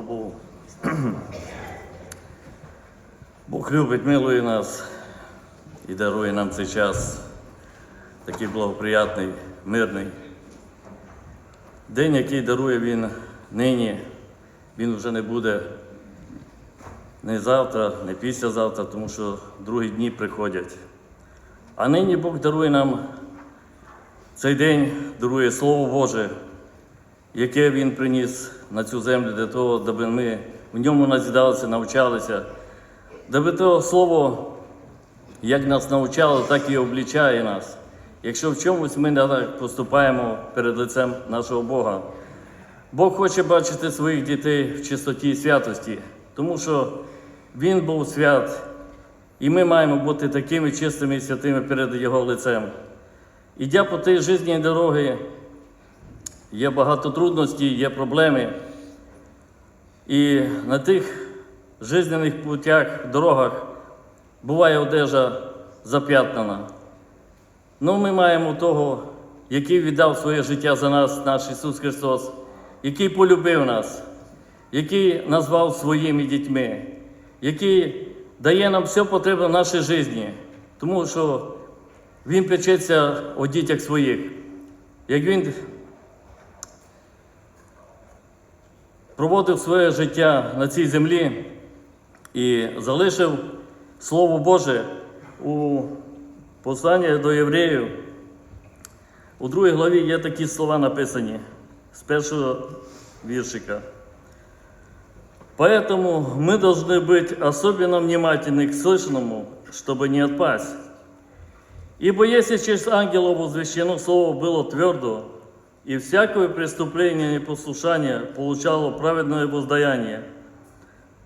Богу. Бог любить, милує нас і дарує нам цей час такий благоприятний, мирний. День, який дарує Він нині, він вже не буде не завтра, не післязавтра, тому що другі дні приходять. А нині Бог дарує нам цей день, дарує Слово Боже, яке Він приніс на цю землю для того, щоб ми в ньому назідалися, навчалися, даби то слово, як нас навчало, так і облічає нас. Якщо в чомусь ми не так поступаємо перед лицем нашого Бога. Бог хоче бачити своїх дітей в чистоті і святості, тому що Він був свят, і ми маємо бути такими чистими і святими перед Його лицем. Ідя по тій життєвій дороги, є багато трудностей, є проблеми. І на тих жизненних путях, дорогах буває одежа зап'ятнана. Ну, ми маємо того, який віддав своє життя за нас, наш Ісус Христос, який полюбив нас, який назвав своїми дітьми, який дає нам все потрібне в нашій житті, тому що Він печеться о дітях своїх. Як Він проводив своє життя на цій землі і залишив Слово Боже у посланні до євреїв. У другій главі є такі слова написані з першого віршика. Поэтому мы должны быть особенно внимательны к слышанному, чтобы не отпасть. Ибо если через ангелов возвещено слово было твердо, и всякое преступление и непослушание получало праведное воздаяние,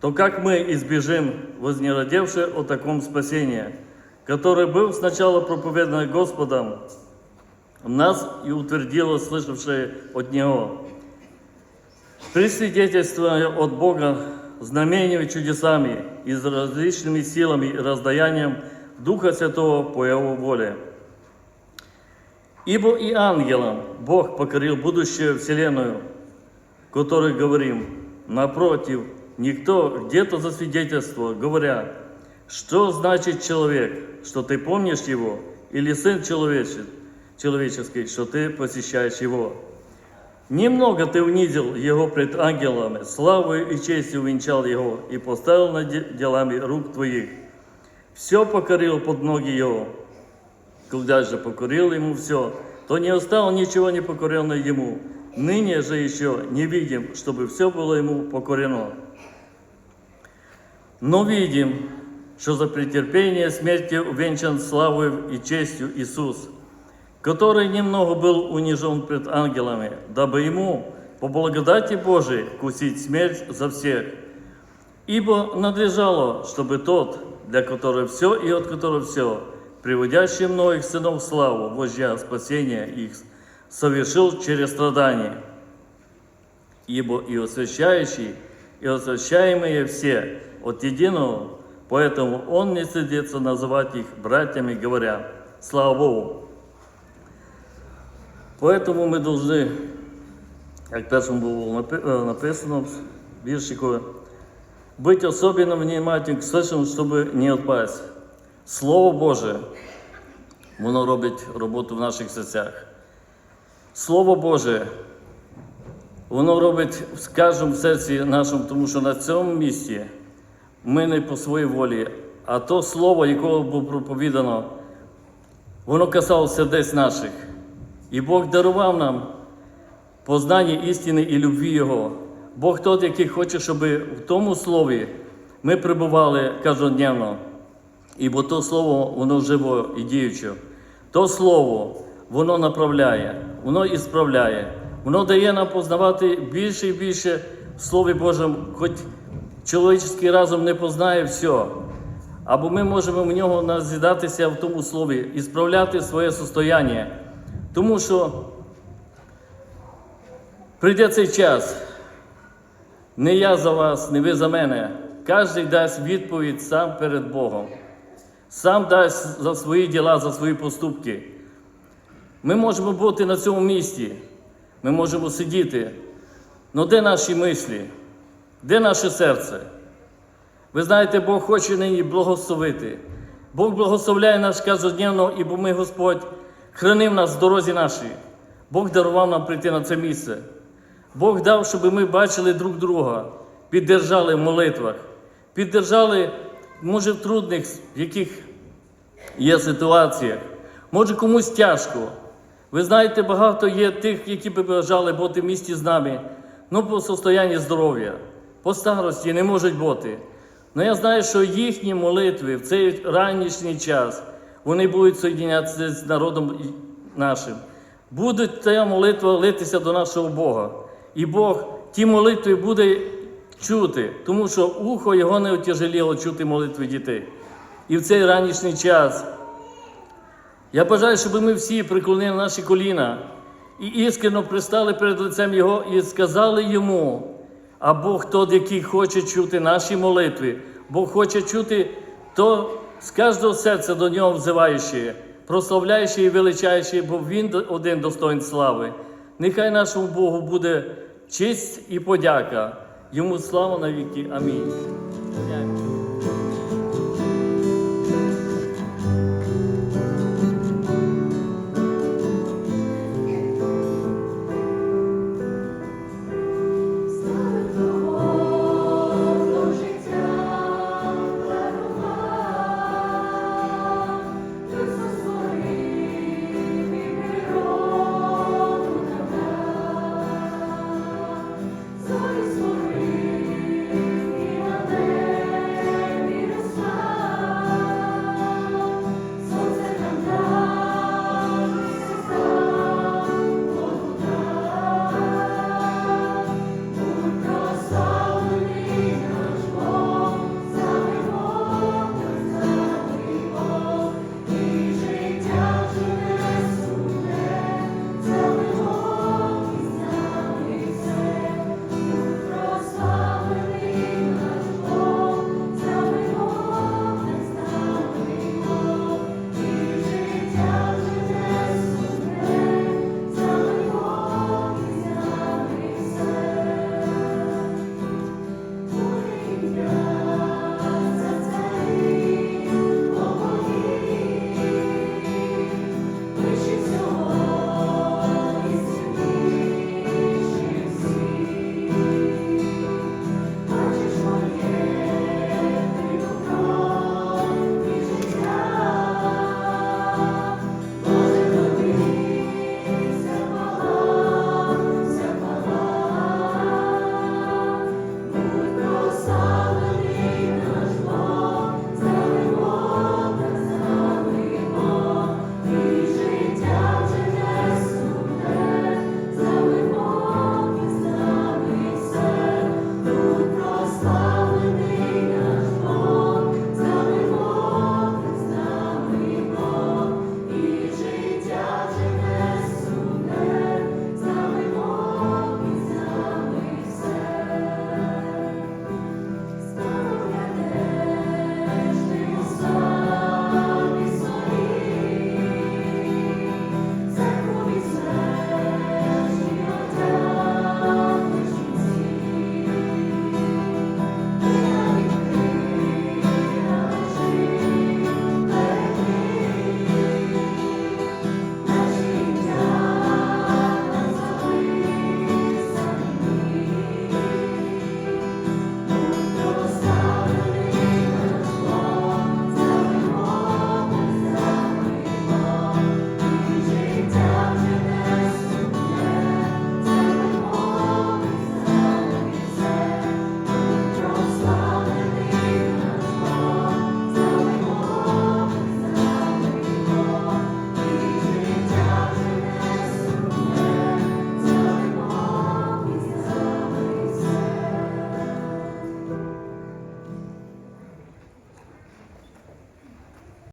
то как мы избежим вознеродевшее о таком спасении, который был сначала проповедан Господом, нас и утвердило слышавшее от Него, присвидетельствуя от Бога знамениями, чудесами и различными силами и раздаянием Духа Святого по Его воле. Ибо и ангелам Бог покорил будущую Вселенную, которой говорим, напротив, никто где-то засвидетельствовал, говоря, что значит человек, что ты помнишь его, или сын человеческий, человеческий, что ты посещаешь его. Немного ты унизил его пред ангелами, славою и честью венчал его и поставил над де- делами рук твоих. Все покорил под ноги его. Когда же покорил ему все, то не осталось ничего не покоренное ему. Ныне же еще не видим, чтобы все было ему покорено. Но видим, что за претерпение смерти увенчан славою и честью Иисус, который немного был унижен пред ангелами, дабы ему, по благодати Божией, вкусить смерть за всех. Ибо надлежало, чтобы тот, для которого все и от которого все, приводящий многих сынов славу, вождя спасения их, совершил через страдания. Ибо и освящающий, и освящаемые все от единого, поэтому он не стыдится называть их братьями, говоря, слава Богу. Поэтому ми должны, першому було напи- е, написано в віршику, быть особенно внимательным к слышанному, чтобы не отпасть. Слово Боже, воно робить роботу в наших серцях. Слово Боже, воно робить, скажімо, в серці нашому, тому що на цьому місці ми не по своїй волі, а то слово, якого було проповідано, воно касалося сердець наших. І Бог дарував нам познання істини і любві Його. Бог тот, який хоче, щоб в тому слові ми перебували кожнодневно. Ібо то слово, воно живо і діюче. То слово, воно направляє, воно і справляє, воно дає нам познавати більше і більше в Слові Божому, хоч чоловічний разум не познає все. Або ми можемо в нього назідатися в тому слові і справляти своє состояння. Тому що прийде цей час, не я за вас, не ви за мене. Кожен дасть відповідь сам перед Богом, сам дасть за свої діла, за свої поступки. Ми можемо бути на цьому місці, ми можемо сидіти. але де наші мислі? Де наше серце? Ви знаєте, Бог хоче нині благословити. Бог благословляє нас кожнодневно, ібо ми, Господь, хранив нас в дорозі нашій. Бог дарував нам прийти на це місце. Бог дав, щоб ми бачили друг друга, піддержали в молитвах, піддержали, може, в трудних, в яких є ситуаціях. Може, комусь тяжко. Ви знаєте, багато є тих, які би бажали бути в місті з нами, ну по состоянні здоров'я, по старості не можуть бути. Ну я знаю, що їхні молитви в цей ранішній час вони будуть соєднятися з народом нашим. Буде та молитва литися до нашого Бога. І Бог ті молитви буде чути, тому що ухо його не отяжеліло чути молитви дітей. І в цей ранішній час я бажаю, щоб ми всі приклонили наші коліна і іскрено пристали перед лицем Його і сказали йому, а Бог тот, який хоче чути наші молитви, Бог хоче чути то з кожного серця до нього взиваючи, прославляючи і величаючи, бо Він один достоин слави. Нехай нашому Богу буде честь і подяка. Йому слава навіки. Амінь.